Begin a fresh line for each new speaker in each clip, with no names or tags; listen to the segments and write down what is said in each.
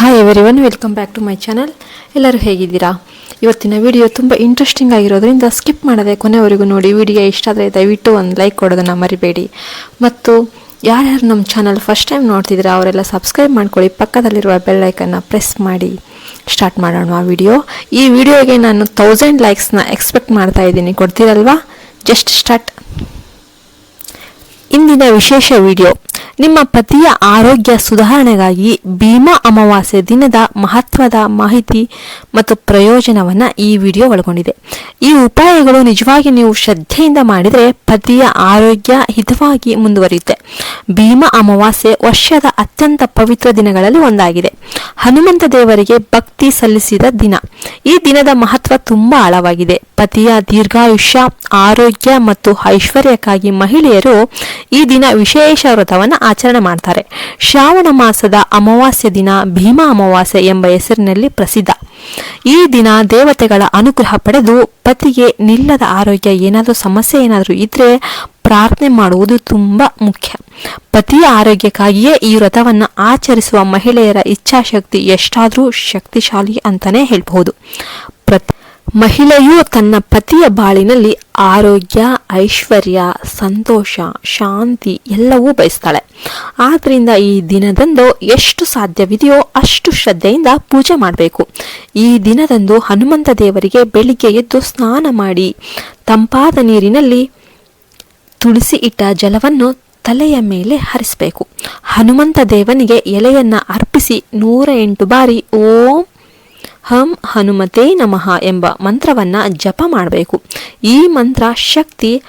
Hi everyone welcome back to my channel ಎಲ್ಲರೂ ಹೇಗಿದ್ದೀರಾ? ಇವತ್ತಿನ ವಿಡಿಯೋ ತುಂಬ ಇಂಟ್ರೆಸ್ಟಿಂಗ್ ಆಗಿರೋದ್ರಿಂದ ಸ್ಕಿಪ್ ಮಾಡದೆ ಕೊನೆವರೆಗೂ ನೋಡಿ. ವಿಡಿಯೋ ಇಷ್ಟ ಆದರೆ ದಯವಿಟ್ಟು ಒಂದು ಲೈಕ್ ಕೊಡೋದನ್ನು ಮರಿಬೇಡಿ. ಮತ್ತು ಯಾರ್ಯಾರು ನಮ್ಮ ಚಾನಲ್ ಫಸ್ಟ್ ಟೈಮ್ ನೋಡ್ತಿದ್ದೀರಾ, ಅವರೆಲ್ಲ ಸಬ್ಸ್ಕ್ರೈಬ್ ಮಾಡ್ಕೊಳ್ಳಿ. ಪಕ್ಕದಲ್ಲಿರುವ ಬೆಲ್ಲೈಕನ್ನು ಪ್ರೆಸ್ ಮಾಡಿ. ಸ್ಟಾರ್ಟ್ ಮಾಡೋಣ ಆ ವಿಡಿಯೋ ಈ ವಿಡಿಯೋಗೆ ನಾನು ತೌಸಂಡ್ ಲೈಕ್ಸ್ನ ಎಕ್ಸ್ಪೆಕ್ಟ್ ಮಾಡ್ತಾ ಇದ್ದೀನಿ. ಕೊಡ್ತೀರಲ್ವಾ? ಜಸ್ಟ್ ಸ್ಟಾರ್ಟ್ ಇಂದಿನ ವಿಶೇಷ ವಿಡಿಯೋ ನಿಮ್ಮ ಪತಿಯ ಆರೋಗ್ಯ ಸುಧಾರಣೆಗಾಗಿ ಭೀಮಾ ಅಮಾವಾಸ್ಯೆ ದಿನದ ಮಹತ್ವದ ಮಾಹಿತಿ ಮತ್ತು ಪ್ರಯೋಜನವನ್ನು ಈ ವಿಡಿಯೋ ಒಳಗೊಂಡಿದೆ. ಈ ಉಪಾಯಗಳು ನಿಜವಾಗಿ ನೀವು ಶ್ರದ್ಧೆಯಿಂದ ಮಾಡಿದರೆ ಪತಿಯ ಆರೋಗ್ಯ ಹಿತವಾಗಿ ಮುಂದುವರಿಯುತ್ತೆ. ಭೀಮಾ ಅಮಾವಾಸ್ಯೆ ವರ್ಷದ ಅತ್ಯಂತ ಪವಿತ್ರ ದಿನಗಳಲ್ಲಿ ಒಂದಾಗಿದೆ. ಹನುಮಂತ ದೇವರಿಗೆ ಭಕ್ತಿ ಸಲ್ಲಿಸಿದ ದಿನ. ಈ ದಿನದ ಮಹತ್ವ ತುಂಬಾ ಆಳವಾಗಿದೆ. ಪತಿಯ ದೀರ್ಘಾಯುಷ್ಯ, ಆರೋಗ್ಯ ಮತ್ತು ಐಶ್ವರ್ಯಕ್ಕಾಗಿ ಮಹಿಳೆಯರು ಈ ದಿನ ವಿಶೇಷ ವ್ರತವನ್ನು ಆಚರಣೆ ಮಾಡ್ತಾರೆ. ಶ್ರಾವಣ ಮಾಸದ ಅಮಾವಾಸ್ಯ ದಿನ ಭೀಮಾ ಅಮಾವಾಸ್ಯೆ ಎಂಬ ಹೆಸರಿನಲ್ಲಿ ಪ್ರಸಿದ್ಧ. ಈ ದಿನ ದೇವತೆಗಳ ಅನುಗ್ರಹ ಪಡೆದು ಪತಿಗೆ ನಿಲ್ಲದ ಆರೋಗ್ಯ ಏನಾದರೂ ಸಮಸ್ಯೆ ಏನಾದರೂ ಇದ್ರೆ ಪ್ರಾರ್ಥನೆ ಮಾಡುವುದು ತುಂಬ ಮುಖ್ಯ. ಪತಿಯ ಆರೋಗ್ಯಕ್ಕಾಗಿಯೇ ಈ ವ್ರತವನ್ನು ಆಚರಿಸುವ ಮಹಿಳೆಯರ ಇಚ್ಛಾಶಕ್ತಿ ಎಷ್ಟಾದರೂ ಶಕ್ತಿಶಾಲಿ ಅಂತಾನೆ ಹೇಳ್ಬಹುದು. ಪ್ರತಿ ಮಹಿಳೆಯು ತನ್ನ ಪತಿಯ ಬಾಳಿನಲ್ಲಿ ಆರೋಗ್ಯ, ಐಶ್ವರ್ಯ, ಸಂತೋಷ, ಶಾಂತಿ ಎಲ್ಲವೂ ಬಯಸ್ತಾಳೆ. ಆದ್ದರಿಂದ ಈ ದಿನದಂದು ಎಷ್ಟು ಸಾಧ್ಯವಿದೆಯೋ ಅಷ್ಟು ಶ್ರದ್ಧೆಯಿಂದ ಪೂಜೆ ಮಾಡಬೇಕು. ಈ ದಿನದಂದು ಹನುಮಂತ ದೇವರಿಗೆ ಬೆಳಿಗ್ಗೆ ಎದ್ದು ಸ್ನಾನ ಮಾಡಿ ತಂಪಾದ ನೀರಿನಲ್ಲಿ ತುಳಸಿ ಇಟ್ಟ ಜಲವನ್ನು ತಲೆಯ ಮೇಲೆ ಹರಿಸಬೇಕು. ಹನುಮಂತ ದೇವನಿಗೆ ಎಲೆಯನ್ನ ಅರ್ಪಿಸಿ ನೂರ ಎಂಟು ಬಾರಿ ಓಂ ಹಂ ಹನುಮತೇ ನಮಃ ಎಂಬ ಮಂತ್ರವನ್ನ ಜಪ ಮಾಡಬೇಕು. ಈ ಮಂತ್ರ ಶಕ್ತಿ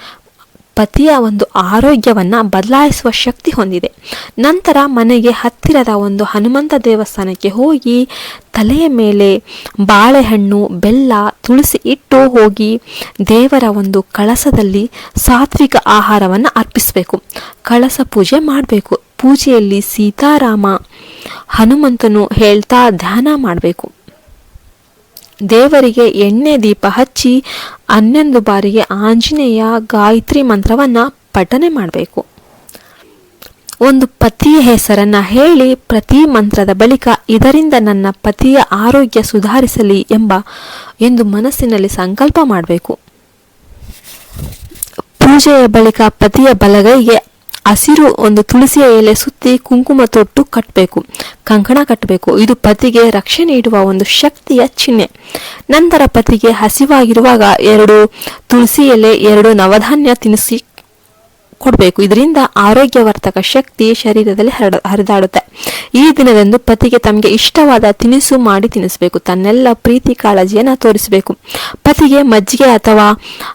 ಪತಿಯ ಒಂದು ಆರೋಗ್ಯವನ್ನು ಬದಲಾಯಿಸುವ ಶಕ್ತಿ ಹೊಂದಿದೆ. ನಂತರ ಮನೆಗೆ ಹತ್ತಿರದ ಒಂದು ಹನುಮಂತ ದೇವಸ್ಥಾನಕ್ಕೆ ಹೋಗಿ ತಲೆಯ ಮೇಲೆ ಬಾಳೆಹಣ್ಣು, ಬೆಲ್ಲ ತುಳಸಿ ಇಟ್ಟು ಹೋಗಿ ದೇವರ ಒಂದು ಕಳಸದಲ್ಲಿ ಸಾತ್ವಿಕ ಆಹಾರವನ್ನು ಅರ್ಪಿಸಬೇಕು. ಕಳಸ ಪೂಜೆ ಮಾಡಬೇಕು. ಪೂಜೆಯಲ್ಲಿ ಸೀತಾರಾಮ ಹನುಮಂತನು ಹೇಳ್ತಾ ಧ್ಯಾನ ಮಾಡಬೇಕು. ದೇವರಿಗೆ ಎಣ್ಣೆ ದೀಪ ಹಚ್ಚಿ ಹನ್ನೊಂದು ಬಾರಿಗೆ ಆಂಜನೇಯ ಗಾಯತ್ರಿ ಮಂತ್ರವನ್ನ ಪಠನೆ ಮಾಡಬೇಕು. ಒಂದು ಪತಿಯ ಹೆಸರನ್ನ ಹೇಳಿ ಪ್ರತಿ ಮಂತ್ರದ ಬಳಿಕ ಇದರಿಂದ ನನ್ನ ಪತಿಯ ಆರೋಗ್ಯ ಸುಧಾರಿಸಲಿ ಎಂಬ ಎಂದು ಮನಸ್ಸಿನಲ್ಲಿ ಸಂಕಲ್ಪ ಮಾಡಬೇಕು. ಪೂಜೆಯ ಬಳಿಕ ಪತಿಯ ಬಲಗೈಗೆ ಹಸಿರು ಒಂದು ತುಳಸಿಯ ಎಲೆ ಸುತ್ತಿ ಕುಂಕುಮ ತೊಟ್ಟು ಕಟ್ಟಬೇಕು ಕಂಕಣ ಕಟ್ಟಬೇಕು ಇದು ಪತಿಗೆ ರಕ್ಷೆ ನೀಡುವ ಒಂದು ಶಕ್ತಿಯ ಚಿಹ್ನೆ. ನಂತರ ಪತಿಗೆ ಹಸಿವಾಗಿರುವಾಗ ಎರಡು ತುಳಸಿ ಎಲೆ, ಎರಡು ನವಧಾನ್ಯ ತಿನ್ನಿಸಿ ಕೊಡಬೇಕು. ಇದರಿಂದ ಆರೋಗ್ಯವರ್ಧಕ ಶಕ್ತಿ ಶರೀರದಲ್ಲಿ ಹರಡ, ಹರಿದಾಡುತ್ತೆ. ಈ ದಿನದಂದು ಪತಿಗೆ ತಮಗೆ ಇಷ್ಟವಾದ ತಿನಿಸು ಮಾಡಿ ತಿನ್ನಿಸಬೇಕು ತನ್ನೆಲ್ಲ ಪ್ರೀತಿ ಕಾಳಜಿಯನ್ನು ತೋರಿಸಬೇಕು. ಪತಿಗೆ ಮಜ್ಜಿಗೆ ಅಥವಾ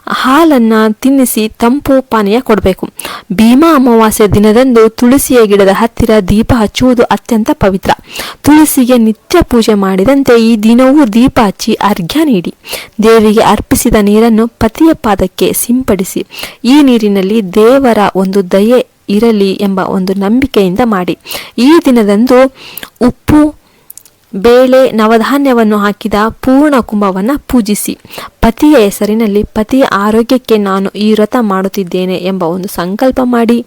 ಹಾಲನ್ನ ತಿನ್ನಿಸಿ ತಂಪು ಪಾನೀಯ ಕೊಡಬೇಕು. ಭೀಮಾ ಅಮಾವಾಸ್ಯೆ ದಿನದಂದು ತುಳಸಿಯ ಗಿಡದ ಹತ್ತಿರ ದೀಪ ಹಚ್ಚುವುದು ಅತ್ಯಂತ ಪವಿತ್ರ. ತುಳಸಿಗೆ ನಿತ್ಯ ಪೂಜೆ ಮಾಡಿದಂತೆ ಈ ದಿನವೂ ದೀಪ ಹಚ್ಚಿ ಅರ್ಘ್ಯ ನೀಡಿ. ದೇವಿಗೆ ಅರ್ಪಿಸಿದ ನೀರನ್ನು ಪತಿಯ ಪಾದಕ್ಕೆ ಸಿಂಪಡಿಸಿ. ಈ ನೀರಿನಲ್ಲಿ ದೇವರ ಒಂದು ದಯೆ ಇರಲಿ ಎಂಬ ಒಂದು ನಂಬಿಕೆಯಿಂದ ಮಾಡಿ. ಈ ದಿನದಂದು ಉಪ್ಪು, ಬೇಳೆ, ನವಧಾನ್ಯವನ್ನು ಹಾಕಿದ ಪೂರ್ಣ ಕುಂಭವನ್ನು ಪೂಜಿಸಿ. ಪತಿಯ ಹೆಸರಿನಲ್ಲಿ ಪತಿಯ ಆರೋಗ್ಯಕ್ಕೆ ನಾನು ಈ ವ್ರತ ಮಾಡುತ್ತಿದ್ದೇನೆ ಎಂಬ ಒಂದು ಸಂಕಲ್ಪ ಮಾಡಿ,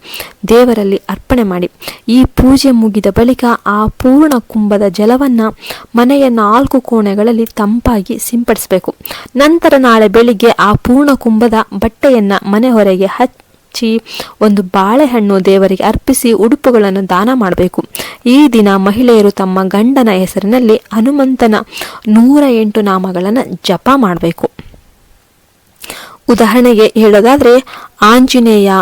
ದೇವರಲ್ಲಿ ಅರ್ಪಣೆ ಮಾಡಿ. ಈ ಪೂಜೆ ಮುಗಿದ ಬಳಿಕ ಆ ಪೂರ್ಣ ಕುಂಭದ ಜಲವನ್ನು ಮನೆಯ ನಾಲ್ಕು ಕೋಣೆಗಳಲ್ಲಿ ತಂಪಾಗಿ ಸಿಂಪಡಿಸಬೇಕು. ನಂತರ ನಾಳೆ ಬೆಳಿಗ್ಗೆ ಆ ಪೂರ್ಣ ಕುಂಭದ ಬಟ್ಟೆಯನ್ನ ಮನೆ ಹೊರಗೆ ಹಚ್ಚಿ ಒಂದು ಬಾಳೆಹಣ್ಣು ದೇವರಿಗೆ ಅರ್ಪಿಸಿ ಉಡುಪುಗಳನ್ನು ದಾನ ಮಾಡಬೇಕು. ಈ ದಿನ ಮಹಿಳೆಯರು ತಮ್ಮ ಗಂಡನ ಹೆಸರಿನಲ್ಲಿ ಹನುಮಂತನ ನೂರ ಎಂಟು ನಾಮಗಳನ್ನು ಜಪ ಮಾಡಬೇಕು. ಉದಾಹರಣೆಗೆ ಹೇಳೋದಾದರೆ, ಆಂಜನೇಯ,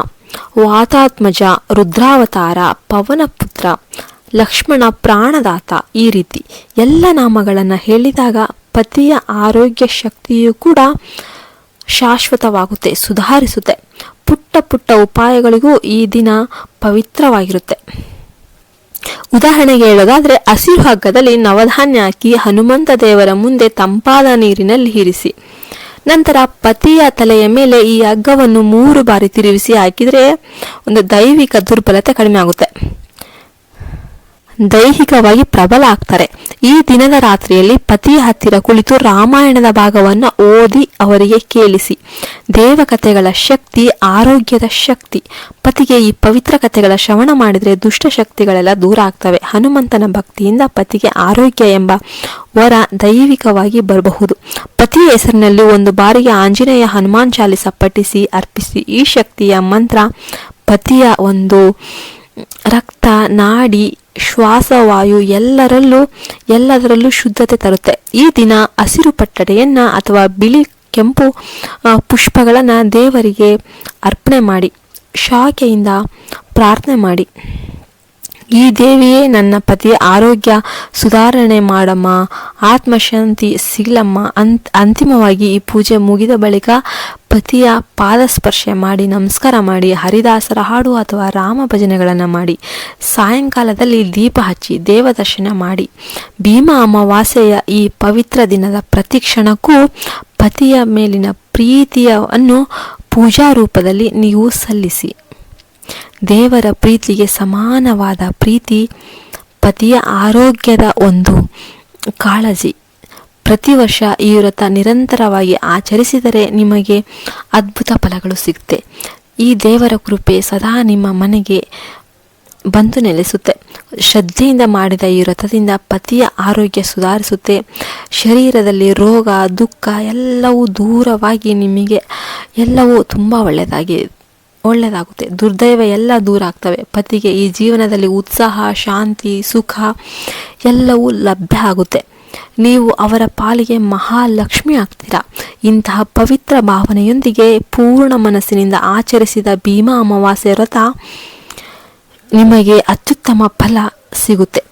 ವಾತಾತ್ಮಜ, ರುದ್ರಾವತಾರ, ಪವನಪುತ್ರ, ಲಕ್ಷ್ಮಣ, ಪ್ರಾಣದಾತ ಈ ರೀತಿ ಎಲ್ಲ ನಾಮಗಳನ್ನು ಹೇಳಿದಾಗ ಪತಿಯ ಆರೋಗ್ಯ ಶಕ್ತಿಯು ಕೂಡ ಶಾಶ್ವತವಾಗುತ್ತೆ, ಸುಧಾರಿಸುತ್ತೆ. ಪುಟ್ಟ ಪುಟ್ಟ ಉಪಾಯಗಳಿಗೂ ಈ ದಿನ ಪವಿತ್ರವಾಗಿರುತ್ತೆ. ಉದಾಹರಣೆಗೆ ಹೇಳೋದಾದ್ರೆ ಹಸಿರು ಹಗ್ಗದಲ್ಲಿ ನವಧಾನ್ಯ ಹಾಕಿ ಹನುಮಂತ ದೇವರ ಮುಂದೆ ತಂಪಾದ ನೀರಿನಲ್ಲಿ ಇರಿಸಿ. ನಂತರ ಪತಿಯ ತಲೆಯ ಮೇಲೆ ಈ ಹಗ್ಗವನ್ನು ಮೂರು ಬಾರಿ ತಿರುಗಿಸಿ ಹಾಕಿದರೆ ಒಂದು ದೈವಿಕ ದುರ್ಬಲತೆ ಕಡಿಮೆ ಆಗುತ್ತೆ. ದೈಹಿಕವಾಗಿ ಪ್ರಬಲ ಆಗ್ತಾರೆ. ಈ ದಿನದ ರಾತ್ರಿಯಲ್ಲಿ ಪತಿಯ ಹತ್ತಿರ ಕುಳಿತು ರಾಮಾಯಣದ ಭಾಗವನ್ನು ಓದಿ ಅವರಿಗೆ ಕೇಳಿಸಿ. ದೇವಕಥೆಗಳ ಶಕ್ತಿ, ಆರೋಗ್ಯದ ಶಕ್ತಿ. ಪತಿಗೆ ಈ ಪವಿತ್ರ ಕಥೆಗಳ ಶ್ರವಣ ಮಾಡಿದರೆ ದುಷ್ಟ ಶಕ್ತಿಗಳೆಲ್ಲ ದೂರ ಆಗ್ತವೆ. ಹನುಮಂತನ ಭಕ್ತಿಯಿಂದ ಪತಿಗೆ ಆರೋಗ್ಯ ಎಂಬ ವರ ದೈವಿಕವಾಗಿ ಬರಬಹುದು. ಪತಿಯ ಹೆಸರಿನಲ್ಲಿ ಒಂದು ಬಾರಿಗೆ ಆಂಜನೇಯ ಹನುಮಾನ್ ಚಾಲಿಸ ಪಠಿಸಿ, ಅರ್ಪಿಸಿ. ಈ ಶಕ್ತಿಯ ಮಂತ್ರ, ಪತಿಯ ಒಂದು ರಕ್ತ, ನಾಡಿ ಶ್ವಾಸವಾಯು ಎಲ್ಲರಲ್ಲೂ, ಎಲ್ಲದರಲ್ಲೂ ಶುದ್ಧತೆ ತರುತ್ತೆ. ಈ ದಿನ ಹಸಿರು ಪಟ್ಟಡೆಯನ್ನ ಅಥವಾ ಬಿಳಿ ಕೆಂಪು ಪುಷ್ಪಗಳನ್ನು ದೇವರಿಗೆ ಅರ್ಪಣೆ ಮಾಡಿ ಶಾಖೆಯಿಂದ ಪ್ರಾರ್ಥನೆ ಮಾಡಿ. ಈ ದೇವಿಯೇ ನನ್ನ ಪತಿಯ ಆರೋಗ್ಯ ಸುಧಾರಣೆ ಮಾಡಮ್ಮ, ಆತ್ಮಶಾಂತಿ ಸಿಗಲಮ್ಮ. ಅಂತ್, ಅಂತಿಮವಾಗಿ ಈ ಪೂಜೆ ಮುಗಿದ ಬಳಿಕ ಪತಿಯ ಪಾದಸ್ಪರ್ಶ ಮಾಡಿ, ನಮಸ್ಕಾರ ಮಾಡಿ, ಹರಿದಾಸರ ಹಾಡು ಅಥವಾ ರಾಮ ಭಜನೆಗಳನ್ನು ಮಾಡಿ, ಸಾಯಂಕಾಲದಲ್ಲಿ ದೀಪ ಹಚ್ಚಿ ದೇವದರ್ಶನ ಮಾಡಿ. ಭೀಮ ಅಮಾವಾಸ್ಯೆಯ ಈ ಪವಿತ್ರ ದಿನದ ಪ್ರತಿ ಕ್ಷಣಕ್ಕೂ ಪತಿಯ ಮೇಲಿನ ಪ್ರೀತಿಯನ್ನು ಪೂಜಾ ರೂಪದಲ್ಲಿ ನೀವು ಸಲ್ಲಿಸಿ. ದೇವರ ಪ್ರೀತಿಗೆ ಸಮಾನವಾದ ಪ್ರೀತಿ ಪತಿಯ ಆರೋಗ್ಯದ ಒಂದು ಕಾಳಜಿ. ಪ್ರತಿ ವರ್ಷ ಈ ವ್ರತ ನಿರಂತರವಾಗಿ ಆಚರಿಸಿದರೆ ನಿಮಗೆ ಅದ್ಭುತ ಫಲಗಳು ಸಿಗುತ್ತೆ. ಈ ದೇವರ ಕೃಪೆ ಸದಾ ನಿಮ್ಮ ಮನೆಗೆ ಬಂದು ನೆಲೆಸುತ್ತೆ. ಶ್ರದ್ಧೆಯಿಂದ ಮಾಡಿದ ಈ ವ್ರತದಿಂದ ಪತಿಯ ಆರೋಗ್ಯ ಸುಧಾರಿಸುತ್ತೆ. ಶರೀರದಲ್ಲಿ ರೋಗ, ದುಃಖ ಎಲ್ಲವೂ ದೂರವಾಗಿ ನಿಮಗೆ ಎಲ್ಲವೂ ತುಂಬ ಒಳ್ಳೆಯದಾಗಿ ಒಳ್ಳೆಯದಾಗುತ್ತೆ. ದುರ್ದೈವ ಎಲ್ಲ ದೂರ ಆಗ್ತವೆ. ಪತಿಗೆ ಈ ಜೀವನದಲ್ಲಿ ಉತ್ಸಾಹ, ಶಾಂತಿ, ಸುಖ ಎಲ್ಲವೂ ಲಭ್ಯ ಆಗುತ್ತೆ. ನೀವು ಅವರ ಪಾಲಿಗೆ ಮಹಾಲಕ್ಷ್ಮಿ ಆಗ್ತೀರಾ. ಇಂತಹ ಪವಿತ್ರ ಭಾವನೆಯೊಂದಿಗೆ ಪೂರ್ಣ ಮನಸ್ಸಿನಿಂದ ಆಚರಿಸಿದ ಭೀಮಾ ಅಮಾವಾಸ್ಯೆ ವ್ರತ ನಿಮಗೆ ಅತ್ಯುತ್ತಮ ಫಲ ಸಿಗುತ್ತೆ.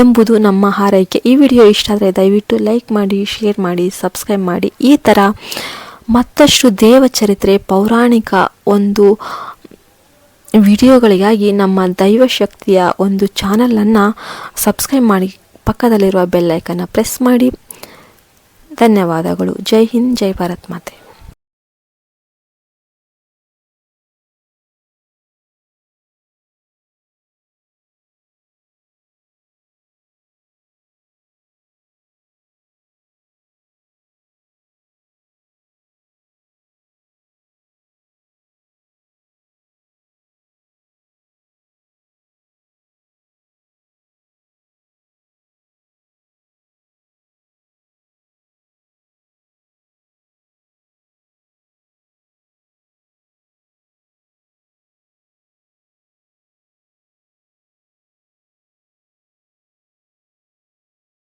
ಎಂಬುದು ನಮ್ಮ ಹಾರೈಕೆ. ಈ ವಿಡಿಯೋ ಇಷ್ಟ ಆದರೆ ದಯವಿಟ್ಟು ಲೈಕ್ ಮಾಡಿ, ಶೇರ್ ಮಾಡಿ, ಸಬ್ಸ್ಕ್ರೈಬ್ ಮಾಡಿ. ಈ ಥರ ಮತ್ತಷ್ಟು ದೇವಚರಿತ್ರೆ ಪೌರಾಣಿಕ ಒಂದು ವಿಡಿಯೋಗಳಿಗಾಗಿ ನಮ್ಮ ದೈವಶಕ್ತಿಯ ಒಂದು ಚಾನಲನ್ನು ಸಬ್ಸ್ಕ್ರೈಬ್ ಮಾಡಿ, ಪಕ್ಕದಲ್ಲಿರುವ ಬೆಲ್ಲೈಕನ್ನು ಪ್ರೆಸ್ ಮಾಡಿ. ಧನ್ಯವಾದಗಳು. ಜೈ ಹಿಂದ್, ಜೈ ಭಾರತ್ ಮಾತೆ.